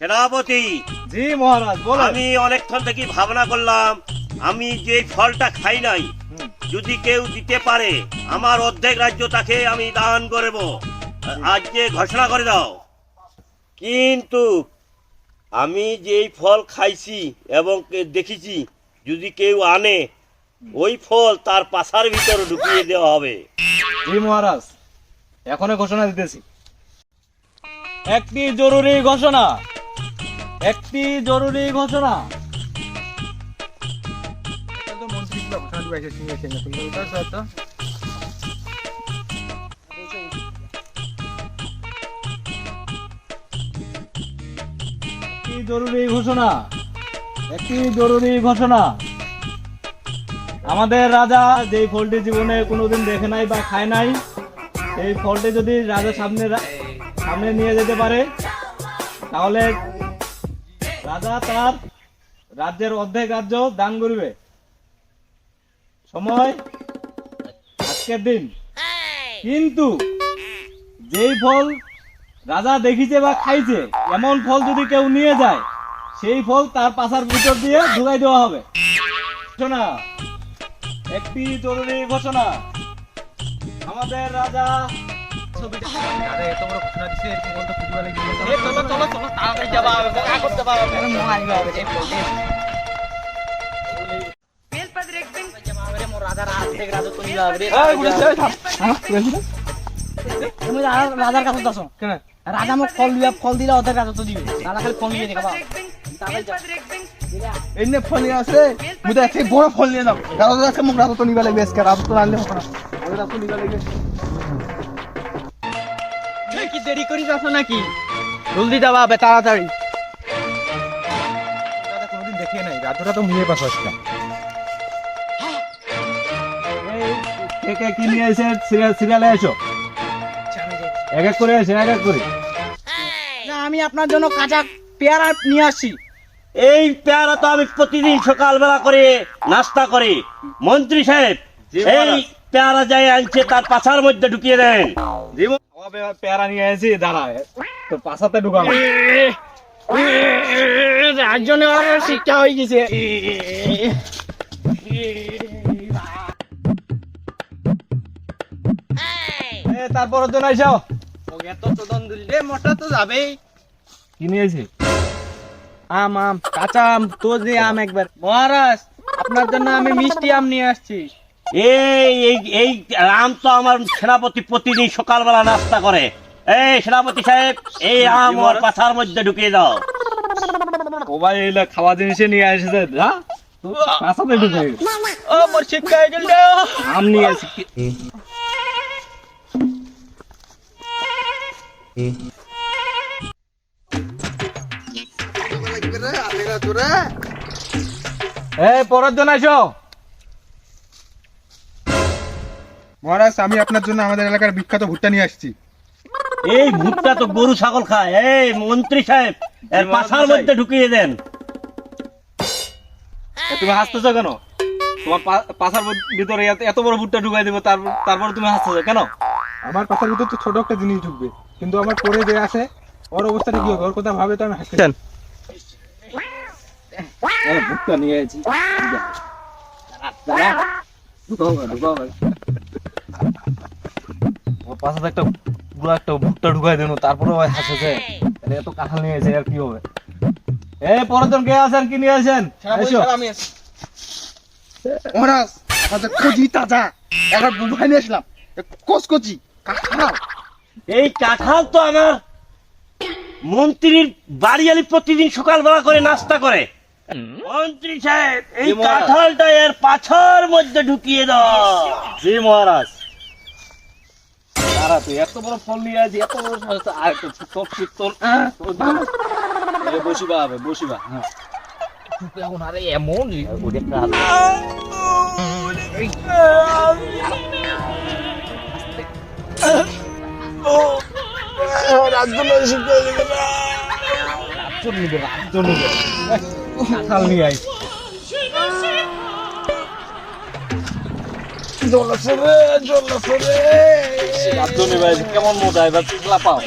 সেনাপতি জি মহারাজ বলেন। আমি অনেকক্ষণ থেকে ভাবনা করলাম আমি যে ফলটা খাই নাই যদি কেউ দিতে পারে আমার অর্ধেক রাজ্য তাকে আমি দান করব। আজ যে ঘোষণা করে দাও। কিন্তু আমি যেই ফল খাইছি এবং দেখেছি যদি কেউ আনে ওই ফল তার পাশার ভিতরে ঢুকিয়ে দেওয়া হবে। জি মহারাজ এখনই ঘোষণা দিতেছি। একটি জরুরি ঘোষণা। একটি জরুরি ঘোষণা। একটি জরুরি ঘোষণা একটি জরুরি ঘোষণা। আমাদের রাজা যেই ফলটি জীবনে কোনোদিন দেখে নাই বা খায় নাই এই ফলটি যদি রাজা সামনে সামনে নিয়ে যেতে পারে তাহলে রাজা তার রাজ্যের অর্ধেক রাজ্য দান করবে। সময় আজকের দিন। কিন্তু যেই ফল রাজা দেখিছে বা খাইছে, এমন ফল যদি কেউ নিয়ে যায়, সেই ফল তার পাশার ভিতর দিয়ে ঢুকাই দেওয়া হবে। ঘোষণা। একটি জরুরি ঘোষণা। আমাদের রাজা তুমি রা- রাজার কাছে যাচ্ছ রাজা মোক ফল দিয়া ফল দিলে ওদের রাজা তো দিবে রাজা খালি ফল নিয়ে দেখাবা এনে ফল নিয়ে আসে মুই তো বড় ফল নিয়ে যাম রাজা মোক রাজা তো নিবা লাগবে আজকে রাজা তো আনলে হবে না রাজা তো নিবা লাগবে কি দেরি নাকি? জলদি যাবা বে তাড়াতাড়ি। রাজা কোনোদিন দেখে নাই রাজাটা তো মুয়ে পাশে আসছে এই কে কে কি নিয়ে এসে সিরিয়াল সিরিয়ালে এসো? এক এক করে এসে এক এক করে। না, আমি আপনার জন্য কাঁচা পেয়ারা নিয়ে আসছি। এই পেয়ারা তো আমি প্রতিদিন সকালবেলা করে নাস্তা করি। মন্ত্রী সাহেব এই পেয়ারা যাই আনছে তার পাছার মধ্যে ঢুকিয়ে দেন। জীবন পেয়ারা নিয়ে তো পাশাতে ঢুকাবো। নেওয়ার শিক্ষা হয়ে গেছে। জন্য এসো মোটা তো যাবেই। কি নিয়েছি আম আম কাঁচা আম তো যে আম একবার। মহারাজ আপনার জন্য আমি মিষ্টি আম নিয়ে আসছি। এই এই এই আম তো আমার সেনাপতি প্রতিদিন সকালবেলা নাস্তা করে। এই সেনাপতি সাহেব এই আম ওর পাছার মধ্যে ঢুকিয়ে দাও। ও ভাই এইলা খাওয়া জিনিসে নিয়ে এসেছে যা। পাশাতে ঢুকে ও মোর শিক্ষা হয়ে গেল আম নিয়ে এসেছি এই পরের জন এসো মহারাজ আমি আপনার জন্য আমাদের এলাকার বিখ্যাত ভুট্টা নিয়ে আসছি। এই ভুট্টা তো গরু ছাগল খায়। এই মন্ত্রী সাহেব এর মন্ত্রী মধ্যে ঢুকিয়ে দেন। তুমি হাসতেছো কেন? তোমার পাশার ভিতরে এত- বড় ভুট্টা ঢুকাই দেবো তারপর তুমি হাসতেছো কেন? আমার পাশার ভিতর তো ছোট একটা জিনিস ঢুকবে কিন্তু আমার পরে যে আছে ওর অবস্থাটা কি হবে? ওর কথা ভাবে তো আমি হাসি এ, ভুট্টা নিয়ে এসেছি। ওর পাশাতে একটা পুরো একটা ভুট্টা ঢুকাই দেবো তারপরে ওই হাসেছে। তাহলে এত কাঁঠাল নিয়ে এসে আর কি হবে? এ পরের জন কে আছেন? কি নিয়ে আসেন? মহারাজ তাজা। নিয়ে আসলাম। কাঁঠাল। এই কাঁঠাল তো আমার মন্ত্রীর বাড়িয়ালি প্রতিদিন সকালবেলা করে নাস্তা করে। মন্ত্রী সাহেব এই কাঁঠালটা এর পাছার মধ্যে ঢুকিয়ে দাও। জি মহারাজ। তারা তুই এত বড় ফল নিয়ে আসি এত বড় আর তোর বসিবা হবে বসিবা হ্যাঁ এখন আরে এমন কাঁঠাল নিয়ে আই কেমন মজা এবার পাও?